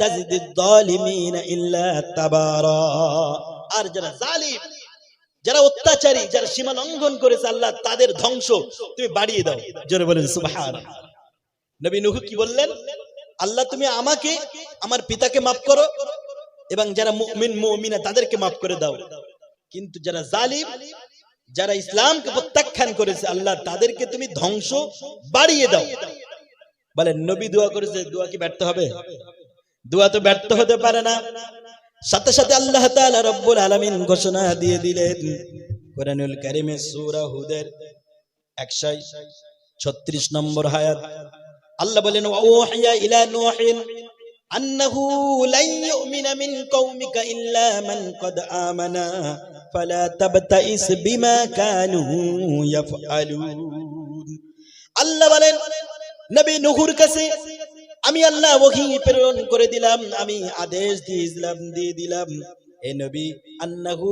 তাজিদিদ যালিমিনা ইল্লা তাবারা। আর যারা জালিম, যারা অত্যাচারী, যারা সীমা লঙ্ঘন করেছে আল্লাহ, তাদের ধ্বংস তুমি বাড়িয়ে দাও। জোরে বলেন নবী কি বললেন? আল্লাহ, তুমি আমাকে, আমার পিতাকে মাফ করো এবং যারা মুমিন, মুমিনা, তাদেরকে মাফ করে দাও। কিন্তু যারা জালিম, যারা ইসলামকে প্রত্যাখ্যান করেছে আল্লাহ, তাদেরকে তুমি ধ্বংস বাড়িয়ে দাও। বলে নবী দোয়া করেছে, দোয়া কি ব্যর্থ হবে? দোয়া তো ব্যর্থ হতে পারে না। সাথে সাথে আল্লাহ তাআলা রব্বুল আলামিন ঘোষণা দিয়ে দিলেন, কোরআনুল কারীমে সূরা হুদের 136 নম্বর আয়াত আল্লাহ বলেন ওয়াহিয়া ইলা নূহিন আন্নাহু লান ইউমিনা মিন কওমিকা ইল্লা মান কদ আমানা, ফালা তাবতাইস বিমা কানু ইয়াফআলুন। আল্লাহ বলেন নবী নূহুর কাছে আমি আল্লাহ ওহী প্রেরণ করে দিলাম, আমি আদেশ দিয়ে দিলাম দিয়ে দিলাম। এ নবী, আন্নাহু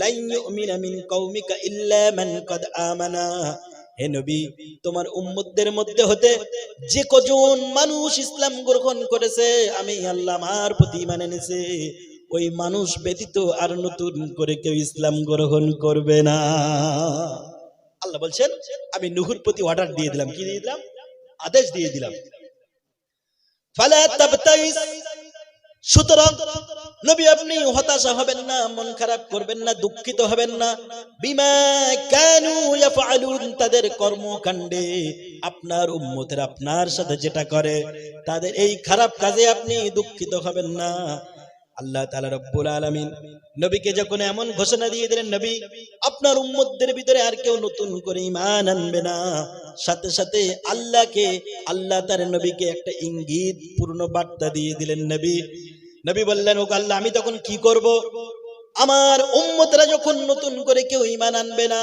লান ইউমিনা মিন কওমিকা ইল্লা মান কদ আমানা। হে নবী, তোমার উম্মতদের মধ্যে হতে যে কজন মানুষ ইসলাম গ্রহণ করেছে, আমি আল্লাহ আমার প্রতি মানে নিছে ওই মানুষ ব্যতীত আর নতুন করে কেউ ইসলাম গ্রহণ করবে না। আল্লাহ বলছেন, আমি নুহুর প্রতি অর্ডার দিয়ে দিলাম। কি দিয়ে দিলাম? আদেশ দিয়ে দিলাম। সুতরাং নবী আপনি হতাশা হবেন না, মন খারাপ করবেন না, দুঃখিত হবেন না। বিমা কেন তাদের কর্মকাণ্ডে আপনার উম্মতের আপনার সাথে যেটা করে, তাদের এই খারাপ কাজে আপনি দুঃখিত হবেন না। আল্লাহ তাআলা রব্বুল আলামিন নবীকে যখন এমন ঘোষণা দিয়ে দিলেন, নবী, আপনার উম্মতদের ভিতরে আর কেউ নতুন করে ঈমান আনবে না। সাথে সাথে আল্লাহকে, আল্লাহ তার নবীকে একটা ইঙ্গিত, পূর্ণ বার্তা দিয়ে দিলেন, নবী নবী বললেন ও আল্লাহ, আমি তখন কি করব? আমার উম্মতরা যখন নতুন করে কেউ ইমান আনবে না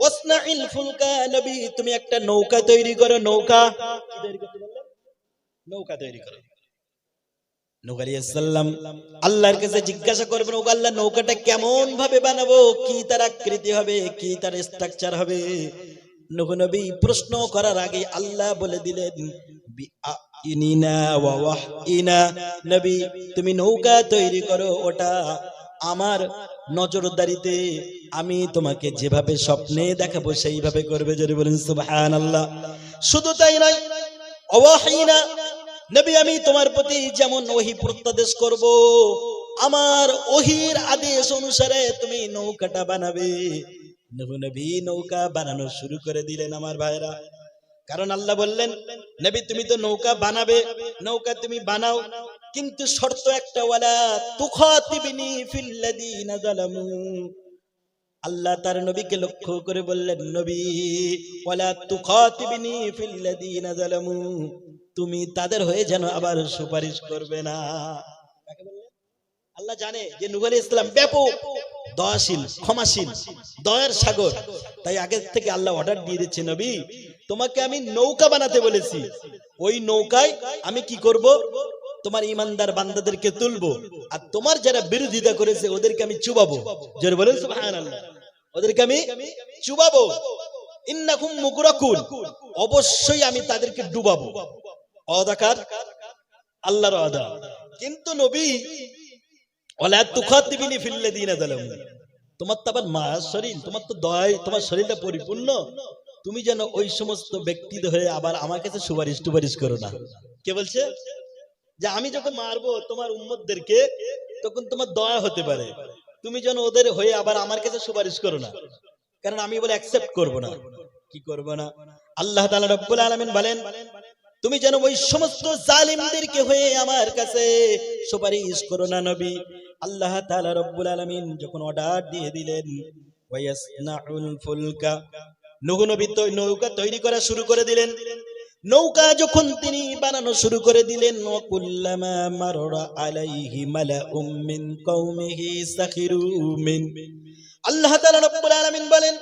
ওয়াসনাইল ফুলকা নবী, তুমি একটা নৌকা তৈরি করো, নৌকা। নৌকা তৈরি করো। আল্লাহর কাছে জিজ্ঞাসা করবেন ও আল্লাহ, নৌকাটা কেমন ভাবে বানাবো? কি তার আকৃতি হবে? কি তার স্ট্রাকচার হবে? নবী প্রশ্ন করার আগে আল্লাহ বলে দিলেন নবী, তুমি নৌকা তৈরি করো, ওটা আমার নজরদারিতে আমি তোমাকে যেভাবে স্বপ্নে দেখাবো সেইভাবে করবে যদি বলেন সুবহানাল্লাহ। শুধু তাই নয়, অওয়াহিনা, নবী আমি তোমার প্রতি যেমন ওহি প্রত্যাদেশ করব, আমার ওহির আদেশ অনুসারে তুমি নৌকাটা বানাবে। নবী নবী নৌকা বানানো শুরু করে দিলেন আমার ভাইরা। কারণ আল্লাহ বললেন, নবী তুমি তো নৌকা বানাবে, নৌকা তুমি বানাও কিন্তু শর্ত একটা, ওয়ালা তুখাতিবিনি ফিল্লাযিনা যালামু। আল্লাহ তার নবীকে লক্ষ্য করে বললেন, নবী, ওয়ালা তুখাতিবিনি ফিল্লাযিনা যালামু। তুমি তাদের হয়ে যেন আবার সুপারিশ করবে না। আল্লাহ জানে যে আলাইহিস ইসলাম ব্যাপক দয়াশীল, ক্ষমাশীল, দয়ার সাগর। তাই আগে থেকে আল্লাহ অর্ডার দিয়ে দিচ্ছে, নবী, তোমাকে আমি নৌকা বানাতে বলেছি। ওই নৌকায় আমি কি করব? তোমার ইমানদার বান্দাদেরকে তুলবো, আর তোমার যারা বিরোধিতা করেছে ওদেরকে আমি চুবাবো। জোরে বলেন ওদেরকে আমি চুবাবো। ইন্নাকুম অবশ্যই আমি তাদেরকে ডুবাবো। অদাকার, আল্লাহর কিন্তু নবী তোমার তো আবার মায়ার শরীর, তোমার তো দয় তোমার শরীরটা পরিপূর্ণ। তুমি যেন ওই সমস্ত ব্যক্তিদের হয়ে আবার আমার কাছে সুপারিশ টুপারিশ করো না। কে বলছে? যে আমি যখন মারবো তোমার উম্মতদেরকে, তখন তোমার দয়া হতে পারে। তুমি যেন ওদের হয়ে আবার আমার কাছে সুপারিশ করো না। কারণ আমি বলে অ্যাকসেপ্ট করব না। কি করব না? আল্লাহ তাআলা রব্বুল আলামিন বলেন, তুমি যেন ওই সমস্ত জালিমদেরকে হয়ে আমার কাছে সুপারিশ করো না নবী। আল্লাহ তাআলা রব্বুল আলামিন যখন অর্ডার দিয়ে দিলেন ওয়ায়াসনাউল ফুলকা, নবী নৌকা তৈরি করা শুরু করে দিলেন। নৌকা যখন তিনি বানানো শুরু করে দিলেন আল্লাহ বলেন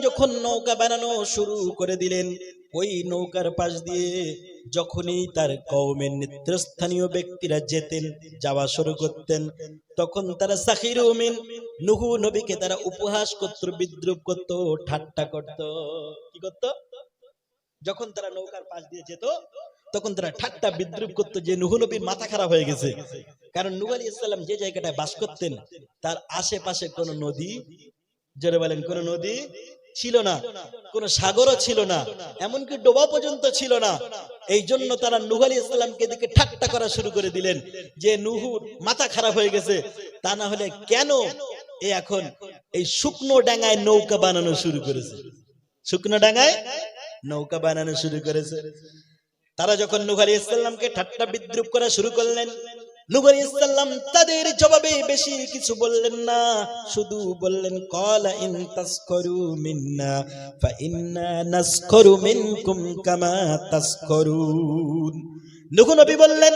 যখন নৌকা বানানো শুরু করে দিলেন, ওই নৌকার পাশ দিয়ে যখনই তার কওমের নেতৃস্থানীয় ব্যক্তিরা যেতেন, যাওয়া শুরু করতেন, তখন তারা সাখিরু মিন নুহু নবীকে তারা উপহাস করত, বিদ্রুপ করত, ঠাট্টা করত। কি করত? যখন তারা নৌকার পাশ দিয়ে যেত, তখন তারা ঠাট্টা বিদ্রুপ করতো যে নুহ নবীর মাথা খারাপ হয়ে গেছে। কারণ নুহ আলী ইসলাম যে জায়গাটায় বাস করতেন, তার আশেপাশে কোনো নদী, জোরে বলেন, কোন নদী ছিল না, কোন সাগরও ছিল না, এমনকি ডোবা পর্যন্ত ছিল না। এই জন্য তারা নুহ আলী ইসলামকে দিকে ঠাট্টা করা শুরু করে দিলেন যে নুহুর মাথা খারাপ হয়ে গেছে। তা না হলে কেন এ এখন এই শুকনো ডাঙায় নৌকা বানানো শুরু করেছে? শুকনো ডাঙায় নৌকা বানানো শুরু করেছে। তারা যখন নুহ ইসলামকে ঠাট্টা বিদ্রুপ করা শুরু করলেন নুহ ইসলাম তাদের জবাবে বেশি কিছু বললেন না, শুধু বললেন, কলা ইন তাসকরু মিন্না, ফা ইন্না নাসকরু মিনকুম কামা তাসকরুন নুহ নবী বললেন